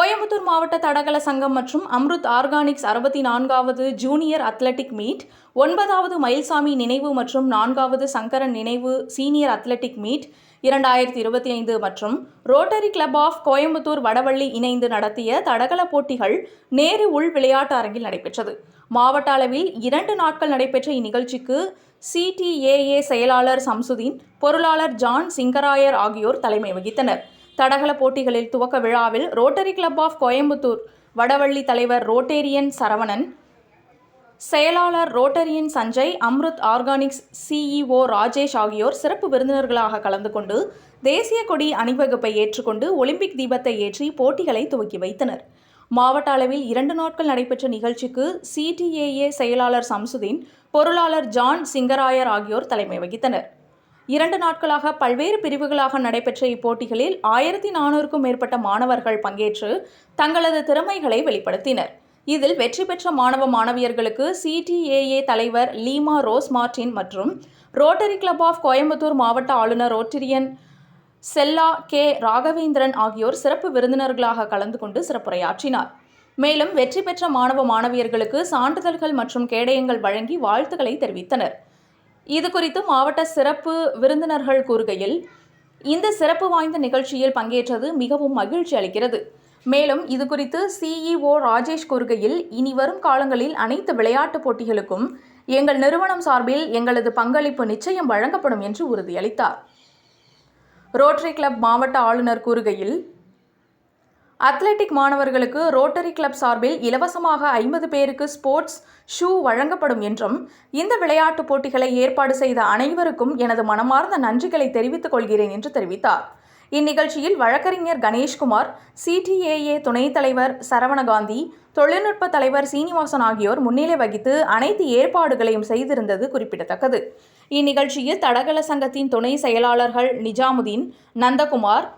கோயம்புத்தூர் மாவட்ட தடகள சங்கம் மற்றும் அம்ருத் ஆர்கானிக்ஸ் அறுபத்தி நான்காவது ஜூனியர் அத்லெட்டிக் மீட் ஒன்பதாவது மயில்சாமி நினைவு மற்றும் நான்காவது சங்கரன் நினைவு சீனியர் அத்லெட்டிக் மீட் இரண்டாயிரத்தி இருபத்தி ஐந்து மற்றும் rotary club of Coimbatore Vadavalli இணைந்து நடத்திய தடகள போட்டிகள் நேரு உள் விளையாட்டு அரங்கில் நடைபெற்றது. மாவட்ட அளவில் இரண்டு நாட்கள் நடைபெற்ற இந்நிகழ்ச்சிக்கு சிடிஏஏ செயலாளர் சம்சுதீன் பொருளாளர் ஜான் சிங்கராயர் ஆகியோர் தலைமை வகித்தனர். தடகள போட்டிகளில் துவக்க விழாவில் rotary club of Coimbatore Vadavalli தலைவர் ரோட்டேரியன் சரவணன் செயலாளர் rotarian Sanjay Amrut organics CEO Rajesh ஆகியோர் சிறப்பு விருந்தினர்களாக கலந்து கொண்டு தேசிய கொடி அணிவகுப்பை ஏற்றுக்கொண்டு ஒலிம்பிக் தீபத்தை ஏற்றி போட்டிகளை துவக்கி வைத்தனர். மாவட்ட அளவில் இரண்டு நாட்கள் நடைபெற்ற நிகழ்ச்சிக்கு சிடிஏஏ செயலாளர் சம்சுதீன் பொருளாளர் ஜான் சிங்கராயர் ஆகியோர் தலைமை வகித்தனர். இரண்டு நாட்களாக பல்வேறு பிரிவுகளாக நடைபெற்ற இப்போட்டிகளில் ஆயிரத்தி நானூறுக்கும் மேற்பட்ட மாணவர்கள் பங்கேற்று தங்களது திறமைகளை வெளிப்படுத்தினர். இதில் வெற்றி பெற்ற மாணவ மாணவியர்களுக்கு சிடிஏஏ தலைவர் லீமா ரோஸ் மார்டின் மற்றும் ரோட்டரி கிளப் ஆஃப் கோயம்புத்தூர் மாவட்ட ஆளுநர் ரோட்டரியன் செல்லா கே. ராகவேந்திரன் ஆகியோர் சிறப்பு விருந்தினர்களாக கலந்து கொண்டு சிறப்புரையாற்றினார். மேலும் வெற்றி பெற்ற மாணவ மாணவியர்களுக்கு சான்றிதழ்கள் மற்றும் கேடயங்கள் வழங்கி வாழ்த்துக்களை தெரிவித்தனர். இது குறித்து மாவட்ட சிறப்பு விருந்தினர்கள் கூறுகையில் இந்த சிறப்பு வாய்ந்த நிகழ்ச்சியில் பங்கேற்றது மிகவும் மகிழ்ச்சி அளிக்கிறது. மேலும் இது குறித்து சிஇஓ ராஜேஷ் கூறுகையில் இனி வரும் காலங்களில் அனைத்து விளையாட்டுப் போட்டிகளுக்கும் எங்கள் நிறுவனம் சார்பில் எங்களது பங்களிப்பு நிச்சயம் வழங்கப்படும் என்று உறுதியளித்தார். ரோட்டரி கிளப் மாவட்ட ஆளுநர் கூறுகையில் அத்லெட்டிக் மாணவர்களுக்கு ரோட்டரி கிளப் சார்பில் இலவசமாக ஐம்பது பேருக்கு ஸ்போர்ட்ஸ் ஷூ வழங்கப்படும் என்றும் இந்த விளையாட்டுப் போட்டிகளை ஏற்பாடு செய்த அனைவருக்கும் எனது மனமார்ந்த நன்றிகளை தெரிவித்துக் கொள்கிறேன் என்று தெரிவித்தார். இந்நிகழ்ச்சியில் வழக்கறிஞர் கணேஷ்குமார் சிடிஏஏ துணைத் தலைவர் சரவணகாந்தி தொழில்நுட்ப தலைவர் சீனிவாசன் ஆகியோர் முன்னிலை வகித்து அனைத்து ஏற்பாடுகளையும் செய்திருந்தது குறிப்பிடத்தக்கது. இந்நிகழ்ச்சியில் தடகள சங்கத்தின் துணை செயலாளர்கள் நிஜாமுதீன் நந்தகுமார்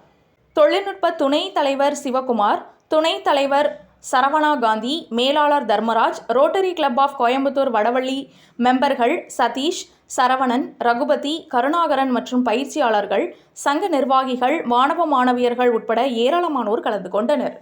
தொழில்நுட்ப துணைத் தலைவர் சிவகுமார் துணைத் தலைவர் சரவணா காந்தி மேலாளர் Dharmaraj rotary club of Coimbatore Vadavalli மெம்பர்கள் Satish Saravanan Raghupathi Karunakaran மற்றும் பயிற்சியாளர்கள் சங்க நிர்வாகிகள் மாணவ மாணவியர்கள் உட்பட ஏராளமானோர் கலந்து கொண்டனர்.